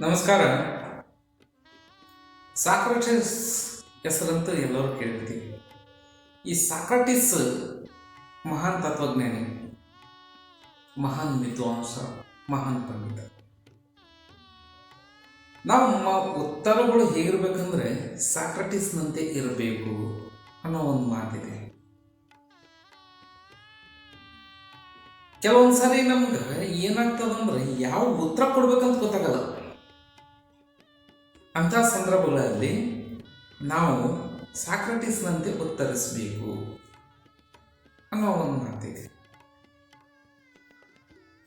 ನಮಸ್ಕಾರ. ಸಾಕ್ರಟಿಸ್ ಹೆಸರಂತೂ ಎಲ್ಲರೂ ಕೇಳಿರ್ತೀವಿ. ಈ ಸಾಕ್ರಟಿಸ್ ಮಹಾನ್ ತತ್ವಜ್ಞಾನಿ, ಮಹಾನ್ ವಿದ್ವಾಂಸ, ಮಹಾನ್ ಪಂಡಿತ. ನಮ್ಮ ಉತ್ತರಗಳು ಹೇಗಿರ್ಬೇಕಂದ್ರೆ ಸಾಕ್ರಟಿಸ್ನಂತೆ ಇರಬೇಕು ಅನ್ನೋ ಒಂದು ಮಾತಿದೆ. ಕೆಲವೊಂದ್ಸರಿ ನಮ್ಗೆ ಏನಾಗ್ತದಂದ್ರೆ ಯಾವ ಉತ್ತರ ಕೊಡ್ಬೇಕಂತ ಗೊತ್ತಾಗಲ್ಲ. ಅಂಥ ಸಂದರ್ಭಗಳಲ್ಲಿ ನಾವು ಸಾಕ್ರಟಿಸ್ನಂತೆ ಉತ್ತರಿಸಬೇಕು ಅನ್ನೋ ಒಂದು ಮಾತಿದೆ.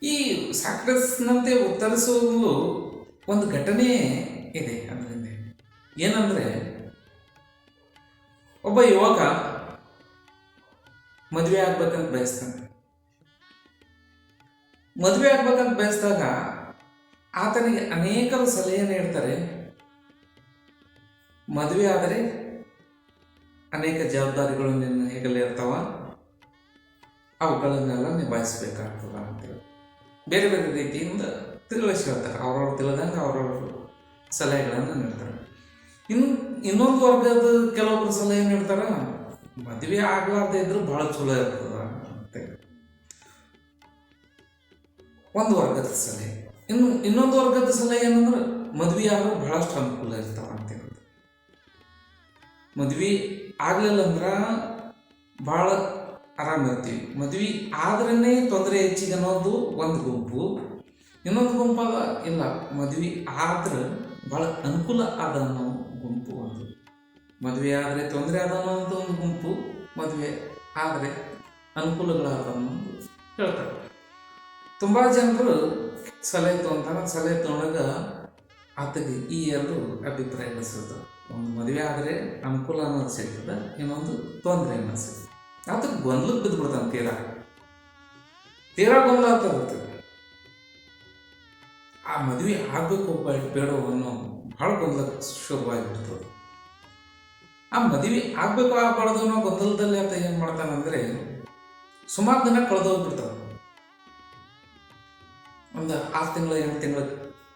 ಈ ಸಾಕ್ರಟಿಸ್ನಂತೆ ಉತ್ತರಿಸುವುದು ಒಂದು ಘಟನೆ ಇದೆ ಅದರಿಂದ. ಏನಂದ್ರೆ, ಒಬ್ಬ ಯುವಕ ಮದುವೆ ಆಗ್ಬೇಕಂತ ಬಯಸ್ತಾನೆ. ಮದುವೆ ಆಗ್ಬೇಕಂತ ಬಯಸಿದಾಗ ಆತನಿಗೆ ಅನೇಕರು ಸಲಹೆ ನೀಡ್ತಾರೆ. ಮದುವೆ ಆದರೆ ಅನೇಕ ಜವಾಬ್ದಾರಿಗಳು ನಿನ್ನ ಹೆಗಲೇ ಇರ್ತಾವ. ಅವುಗಳನ್ನೆಲ್ಲ ನಿಭಾಯಿಸ್ಬೇಕಾಗ್ತದ ಅಂತೇಳಿ. ಬೇರೆ ಬೇರೆ ರೀತಿಯಿಂದ ತಿಳಿಸಿ ಹೇಳ್ತಾರೆ ಅವ್ರವ್ರು ತಿಳಿದಂಗೆ ಅವ್ರವ್ರ ಸಲಹೆಗಳನ್ನು ನೀಡ್ತಾರೆ. ಇನ್ನು ಇನ್ನೊಂದು ವರ್ಗದ ಕೆಲವೊಬ್ರು ಸಲಹೆ ನೀಡ್ತಾರ, ಮದುವೆ ಆಗ್ಲಾರ್ದೆ ಇದ್ರೂ ಬಹಳ ಚಲೋ ಇರ್ತದ ಅಂತೇಳಿ. ಒಂದು ವರ್ಗದ ಸಲಹೆ. ಇನ್ನು ಇನ್ನೊಂದು ವರ್ಗದ ಸಲಹೆ ಏನಂದ್ರೆ ಮದುವೆ ಆದ್ರೂ ಬಹಳಷ್ಟು ಅನುಕೂಲ ಇರ್ತಾವ ಅಂತ ಹೇಳಿ ಮದ್ವೆ ಆಗ್ಲಿಲ್ಲ ಅಂದ್ರ ಭಾಳ ಆರಾಮ ಇರ್ತೀವಿ. ಮದ್ವೆ ಆದ್ರೇ ತೊಂದರೆ ಹೆಚ್ಚಿಗೆ ಅನ್ನೋದು ಒಂದು ಗುಂಪು. ಇನ್ನೊಂದು ಗುಂಪಾಗ ಇಲ್ಲ, ಮದ್ವೆ ಆದ್ರೆ ಭಾಳ ಅನುಕೂಲ ಆದ ಅನ್ನೋ ಗುಂಪು ಒಂದು. ಮದುವೆ ಆದರೆ ತೊಂದರೆ ಆದ ಅನ್ನೋ ಒಂದು ಗುಂಪು, ಮದುವೆ ಆದರೆ ಅನುಕೂಲಗಳಾದ ಅನ್ನೋದು ಹೇಳ್ತಾರೆ. ತುಂಬ ಜನರು ಸಲಹೆ ತೊಗೊಂತಾರೆ, ಸಲಹೆ ತೊಗೊಂಡಾಗ ಆತಗೆ ಈ ಎರಡು ಅಭಿಪ್ರಾಯ ಸಿಗ್ತದೆ ಒಂದು ಮದುವೆ ಆದರೆ ಅನುಕೂಲ ಅನ್ನೋದು ಸಿಗ್ತದೆ, ಇನ್ನೊಂದು ತೊಂದರೆ ಅನ್ನೋದು ಸಿಗ್ತದೆ. ಆತಗೆ ಗೊಂದಲಕ್ಕೆ ಬಿದ್ದುಬಿಡ್ತಾನೆ ತೀರಾ? ತೀರಾ ಗೊಂದಲ ಬರ್ತದೆ ಆ ಮದುವೆ ಆಗಬೇಕು ಬೇಡೋ ಅನ್ನೋ ಭಾಳ ಗೊಂದಲ ಶುರುವಾಗಿಬಿಡ್ತದೆ. ಆ ಮದುವೆ ಆಗಬೇಕು ಆಗಬಾರ್ದು ಅನ್ನೋ ಗೊಂದಲದಲ್ಲಿ ಆತ ಏನು ಮಾಡ್ತಾನಂದ್ರೆ ಸುಮಾರು ದಿನ ಕಳೆದೋಗ್ಬಿಡ್ತಾವೆ ಒಂದು ಆರು ತಿಂಗಳು ಎಂಟು ತಿಂಗಳ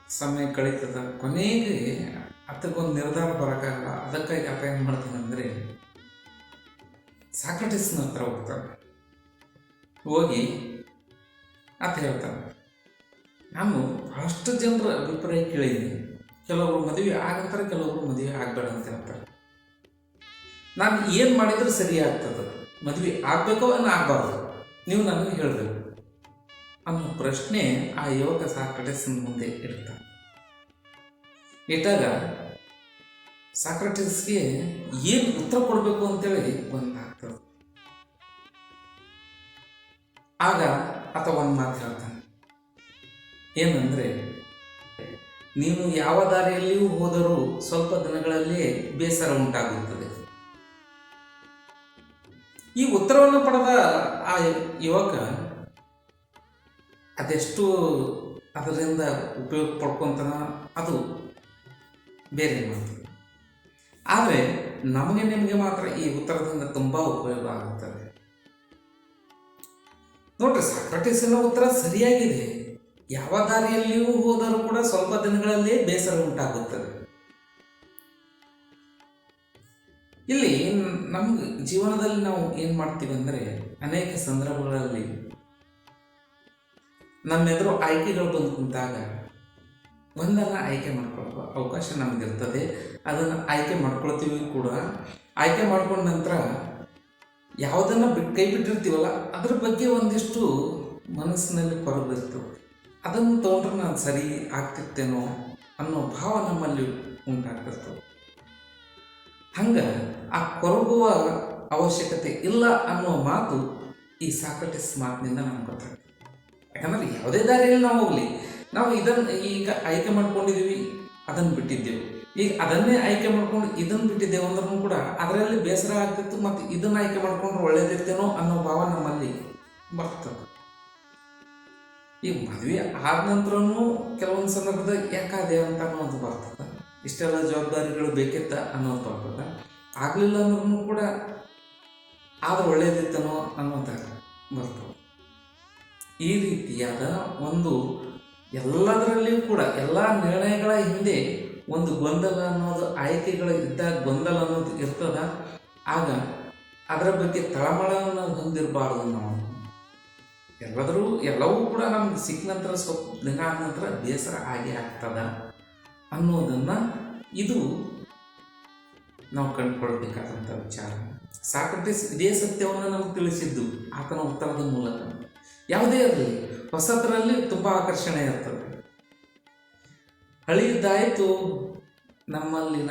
ಸಮಯ ಕಳೀತದ ಕೊನೆಗೆ ಅದಕ್ಕೊಂದು ನಿರ್ಧಾರ ಬರೋಕ್ಕಾಗಲ್ಲ ಅದಕ್ಕಾಗಿ ಆತ ಏನು ಮಾಡ್ತಾನಂದರೆ ಸಾಕ್ರಟಿಸ್ನ ಹತ್ರ ಹೋಗ್ತಾನೆ. ಹೋಗಿ ಆತ ಹೇಳ್ತಾನೆ, ನಾನು ಬಹಳಷ್ಟು ಜನರ ಅಭಿಪ್ರಾಯ ಕೇಳಿದ್ದೀನಿ. ಕೆಲವರು ಮದುವೆ ಆಗಂತಾರೆ ಕೆಲವರು ಮದುವೆ ಆಗಬೇಡ ಅಂತ ಹೇಳ್ತಾರೆ. ನಾನು ಏನು ಮಾಡಿದರೂ ಸರಿ ಆಗ್ತದೆ. ಮದುವೆ ಆಗಬೇಕೋ ಏನು ಆಗಬಾರ್ದು. ನೀವು ನನಗೆ ಹೇಳಬೇಕು. ಅನ್ನೋ ಪ್ರಶ್ನೆ ಆ ಯುವಕ ಸಾಕ್ರಟಿಸ್ನ ಮುಂದೆ ಇರ್ತಾನೆ ಇಟ್ಟಾಗ ಸಾಕ್ರಟಿಸ್ಗೆ ಏನು ಉತ್ತರ ಕೊಡಬೇಕು ಅಂತೇಳಿ ಗೊತ್ತಾಗ್ತದೆ ಆಗ ಆತ ಒಂದು ಮಾತು ಹೇಳ್ತಾನೆ. ಏನಂದ್ರೆ, ನೀನು ಯಾವ ದಾರಿಯಲ್ಲಿಯೂ ಹೋದರೂ ಸ್ವಲ್ಪ ದಿನಗಳಲ್ಲಿಯೇ ಬೇಸರ ಉಂಟಾಗುತ್ತದೆ. ಈ ಉತ್ತರವನ್ನು ಪಡೆದ ಆ ಯುವಕ ಅದೆಷ್ಟು ಅದರಿಂದ ಉಪಯೋಗ ಪಡ್ಕೊತಾನ ಅದು ಬೇರೆ ಮಾತು. ಆದರೆ ನಮಗೆ ನಿಮಗೆ ಮಾತ್ರ ಈ ಉತ್ತರದಿಂದ ತುಂಬ ಉಪಯೋಗ ಆಗುತ್ತದೆ. ನೋಡ್ರಿ ಸಾಕ್ರಟಿಸಿನ ಉತ್ತರ ಸರಿಯಾಗಿದೆ. ಯಾವ ದಾರಿಯಲ್ಲಿಯೂ ಹೋದರೂ ಕೂಡ ಸ್ವಲ್ಪ ದಿನಗಳಲ್ಲೇ ಬೇಸರ ಉಂಟಾಗುತ್ತದೆ. ಇಲ್ಲಿ ನಮ್ಗೆ ಜೀವನದಲ್ಲಿ ನಾವು ಏನು ಮಾಡ್ತೀವಿ ಅಂದರೆ ಅನೇಕ ಸಂದರ್ಭಗಳಲ್ಲಿ ನಮ್ಮೆದುರು ಆಯ್ಕೆಗಳು ಬಂದು ಕುಂತಾಗ ಒಂದನ್ನು ಆಯ್ಕೆ ಮಾಡ್ಕೊಳ್ಳೋ ಅವಕಾಶ ನಮಗಿರ್ತದೆ. ಅದನ್ನು ಆಯ್ಕೆ ಮಾಡ್ಕೊಳ್ತೀವಿ ಕೂಡ. ಆಯ್ಕೆ ಮಾಡ್ಕೊಂಡ ನಂತರ ಯಾವುದನ್ನು ಬಿಟ್ಟು ಕೈ ಬಿಟ್ಟಿರ್ತೀವಲ್ಲ, ಅದ್ರ ಬಗ್ಗೆ ಒಂದಿಷ್ಟು ಮನಸ್ಸಿನಲ್ಲಿ ಕೊರಗಿರ್ತದೆ ಅದನ್ನು ತೊಗೊಂಡ್ರೆ ನಾನು ಸರಿ ಆಗ್ತಿರ್ತೇನೋ ಅನ್ನೋ ಭಾವ ನಮ್ಮಲ್ಲಿ ಉಂಟಾಗ್ತಿರ್ತವೆ ಹಂಗೆ ಆ ಕೊರಗುವ ಅವಶ್ಯಕತೆ ಇಲ್ಲ ಅನ್ನೋ ಮಾತು ಈ ಸಾಕ್ರಟಿಸ್ ಮಾತಿನಿಂದ ನಮ್ಗೆ ಗೊತ್ತಾಗ್ತದೆ. ಯಾಕಂದ್ರೆ ಯಾವುದೇ ದಾರಿಯಲ್ಲಿ ನಾವು ಹೋಗಲಿ. ನಾವು ಇದನ್ನು ಈಗ ಆಯ್ಕೆ ಮಾಡ್ಕೊಂಡಿದ್ದೀವಿ ಅದನ್ನು ಬಿಟ್ಟಿದ್ದೆವು. ಈಗ ಅದನ್ನೇ ಆಯ್ಕೆ ಮಾಡ್ಕೊಂಡು ಇದನ್ನು ಬಿಟ್ಟಿದ್ದೇವೆ ಅಂದ್ರೂ ಕೂಡ ಅದರಲ್ಲಿ ಬೇಸರ ಆಗ್ತಿತ್ತು ಮತ್ತು ಇದನ್ನು ಆಯ್ಕೆ ಮಾಡ್ಕೊಂಡ್ರೆ ಒಳ್ಳೇದಿರ್ತೇನೋ ಅನ್ನೋ ಭಾವ ನಮ್ಮಲ್ಲಿ ಬರ್ತದೆ. ಈ ಮದುವೆ ಆದ ನಂತರನೂ ಕೆಲವೊಂದು ಸಂದರ್ಭದಾಗ ಯಾಕಾದೆ ಅಂತ ಅನ್ನೋದು ಬರ್ತದೆ. ಇಷ್ಟೆಲ್ಲ ಜವಾಬ್ದಾರಿಗಳು ಬೇಕಿತ್ತ ಅನ್ನೋದು ಬರ್ತದೆ. ಆಗಲಿಲ್ಲ ಅಂದ್ರೂ ಕೂಡ ಆದ್ರೆ ಒಳ್ಳೇದಿತ್ತನೋ ಅನ್ನೋದು ಬರ್ತದೆ. ಈ ರೀತಿಯಾದ ಒಂದು ಎಲ್ಲದರಲ್ಲಿಯೂ ಕೂಡ ಎಲ್ಲ ನಿರ್ಣಯಗಳ ಹಿಂದೆ ಒಂದು ಗೊಂದಲ ಅನ್ನೋದು, ಆಯ್ಕೆಗಳು ಇದ್ದಾಗ ಗೊಂದಲ ಅನ್ನೋದು ಇರ್ತದ. ಆಗ ಅದರ ಬಗ್ಗೆ ತಳಮಳವನ್ನು ಹೊಂದಿರಬಾರ್ದು ನಾವು. ಎಲ್ಲದರೂ ಎಲ್ಲವೂ ಕೂಡ ನಮ್ಗೆ ಸಿಕ್ಕ ನಂತರ, ಸ್ವಲ್ಪ ದಿನ ಆದ ನಂತರ ಬೇಸರ ಆಗಿ ಆಗ್ತದ ಅನ್ನೋದನ್ನು ಇದು ನಾವು ಕಂಡುಕೊಳ್ಬೇಕಾದಂಥ ವಿಚಾರ. ಸಾಕ್ರಟಿಸ್ ಇದೇ ಸತ್ಯವನ್ನು ನಮಗೆ ತಿಳಿಸಿದ್ದು ಆತನ ಉತ್ತರದ ಮೂಲಕ. ಯಾವುದೇ ಇರಲಿ ಹೊಸದರಲ್ಲಿ ತುಂಬ ಆಕರ್ಷಣೆ ಇರ್ತದೆ ಹಳಿಯದ್ದಾಯಿತು, ನಮ್ಮಲ್ಲಿನ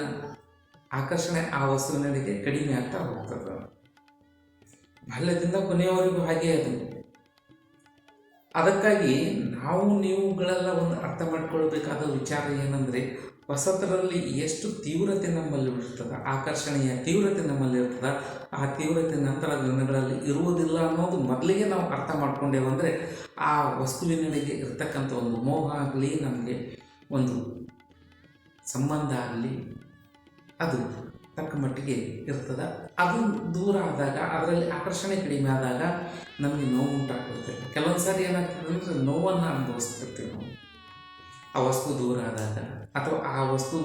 ಆಕರ್ಷಣೆ ಆ ವಸ್ತುವಿನಡೆಗೆ ಕಡಿಮೆ ಆಗ್ತಾ ಹೋಗ್ತದೆ. ಬಾಲ್ಯದಿಂದ ಕೊನೆಯವರೆಗೂ ಹಾಗೆ ಅದು. ಅದಕ್ಕಾಗಿ ನಾವು ನೀವುಗಳೆಲ್ಲ ಒಂದು ಅರ್ಥ ಮಾಡ್ಕೊಳ್ಬೇಕಾದ ವಿಚಾರ ಏನಂದರೆ ಹೊಸತರಲ್ಲಿ ಎಷ್ಟು ತೀವ್ರತೆ ನಮ್ಮಲ್ಲಿ ಇರ್ತದೆ ಆಕರ್ಷಣೆಯ ತೀವ್ರತೆ ನಮ್ಮಲ್ಲಿ ಇರ್ತದೆ, ಆ ತೀವ್ರತೆ ನಂತರ ದಿನಗಳಲ್ಲಿ ಇರುವುದಿಲ್ಲ ಅನ್ನೋದು ಮೊದಲಿಗೆ ನಾವು ಅರ್ಥ ಮಾಡ್ಕೊಂಡೇವು ಅಂದರೆ ಆ ವಸ್ತುವಿನಡೆಗೆ ಇರ್ತಕ್ಕಂಥ ಒಂದು ಮೋಹ ಆಗಲಿ, ನಮಗೆ ಒಂದು ಸಂಬಂಧ ಆಗಲಿ, ಅದು ತಕ್ಕ ಮಟ್ಟಿಗೆ ಇರ್ತದೆ. ಅದು ದೂರ ಆದಾಗ, ಅದರಲ್ಲಿ ಆಕರ್ಷಣೆ ಕಡಿಮೆ ಆದಾಗ ನಮಗೆ ನೋವು ಉಂಟಾಗ್ತದೆ. ಕೆಲವೊಂದು ಸಾರಿ ಏನಾಗ್ತದೆ ಅಂದರೆ ನೋವನ್ನು ಅನುಭವಿಸ್ತಿರ್ತೀವಿ ನಾವು. ಆ ವಸ್ತು ದೂರ ಆದಾಗ ಅಥವಾ ಆ ವಸ್ತು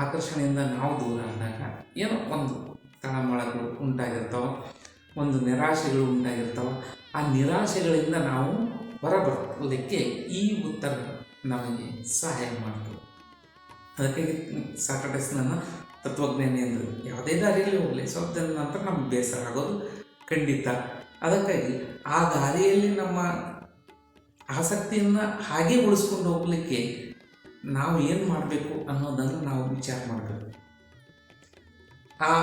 ಆಕರ್ಷಣೆಯಿಂದ ನಾವು ದೂರ ಆದಾಗ ಏನೋ ಒಂದು ತಳಮಳಗಳು ಉಂಟಾಗಿರ್ತಾವೆ, ಒಂದು ನಿರಾಶೆಗಳು ಉಂಟಾಗಿರ್ತಾವೆ. ಆ ನಿರಾಶೆಗಳಿಂದ ನಾವು ಹೊರಬರೋದಕ್ಕೆ ಈ ಉತ್ತರ ನಮಗೆ ಸಹಾಯ ಮಾಡ್ತದೆ. ಅದಕ್ಕಾಗಿ ಸಾಕ್ರಟಿಸ್ನನ್ನು ತತ್ವಜ್ಞಾನಿ ಎಂದು ಯಾವುದೇ ದಾರಿಯಲ್ಲಿ ಹೋಗಲಿ ಸ್ವಲ್ಪ ದಿನದ ನಂತರ ನಮ್ಗೆ ಬೇಸರ ಆಗೋದು ಖಂಡಿತ. ಅದಕ್ಕಾಗಿ ಆ ದಾರಿಯಲ್ಲಿ ನಮ್ಮ ಆಸಕ್ತಿಯನ್ನು ಹಾಗೆ ಉಳಿಸ್ಕೊಂಡು ಹೋಗ್ಲಿಕ್ಕೆ ನಾವು ಏನು ಮಾಡಬೇಕು ಅನ್ನೋದನ್ನು ನಾವು ವಿಚಾರ ಮಾಡಬೇಕು. ಆ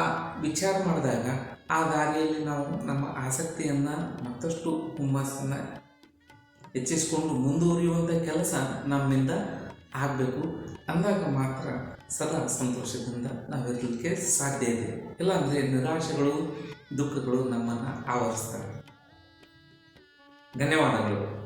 ವಿಚಾರ ಮಾಡಿದಾಗ ಆ ದಾರಿಯಲ್ಲಿ ನಾವು ನಮ್ಮ ಆಸಕ್ತಿಯನ್ನು ಮತ್ತಷ್ಟು ಹುಮ್ಮಸ್ಸನ್ನು ಹೆಚ್ಚಿಸಿಕೊಂಡು ಮುಂದುವರಿಯುವಂಥ ಕೆಲಸ ನಮ್ಮಿಂದ ಆಗಬೇಕು. ಅಂದಾಗ ಮಾತ್ರ ಸದಾ ಸಂತೋಷದಿಂದ ನಾವಿರಲಿಕ್ಕೆ ಸಾಧ್ಯ ಇದೆ. ಇಲ್ಲಾಂದರೆ ನಿರಾಶೆಗಳು, ದುಃಖಗಳು ನಮ್ಮನ್ನು ಆವರಿಸ್ತವೆ ಧನ್ಯವಾದಗಳು.